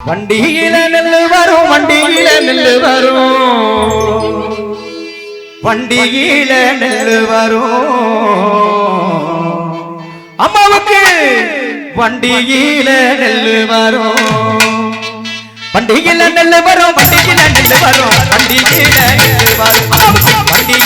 வண்டியில நெல்லு வரும் வண்டியில நெல்லு வரும். வண்டியில நெல்லு வரும். அம்மாவுக்கு வண்டியில நெல்லு வரும். வண்டியில நெல்லு வரும் வண்டியில நெல்லு வரும். வண்டியில நெல்லு வரும். வண்டி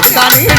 உண்டானில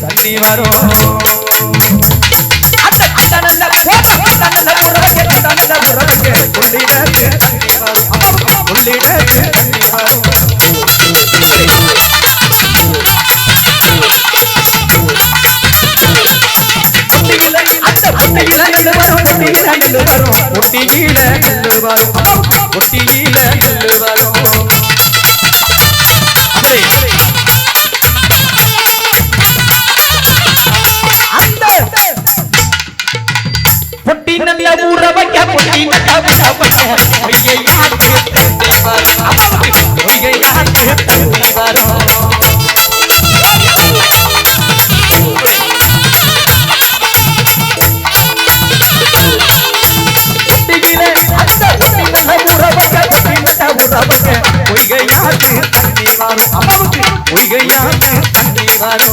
தண்ணி வரும். அந்த அந்த நல்ல கோபம், அந்த நல்ல உறவைக்க, தண்ணி வரும் அம்மாவுக்கு தண்ணி வரும் நெல்லு வரும். நெல்லு வரும். பொய்கையாக தண்ணீரானே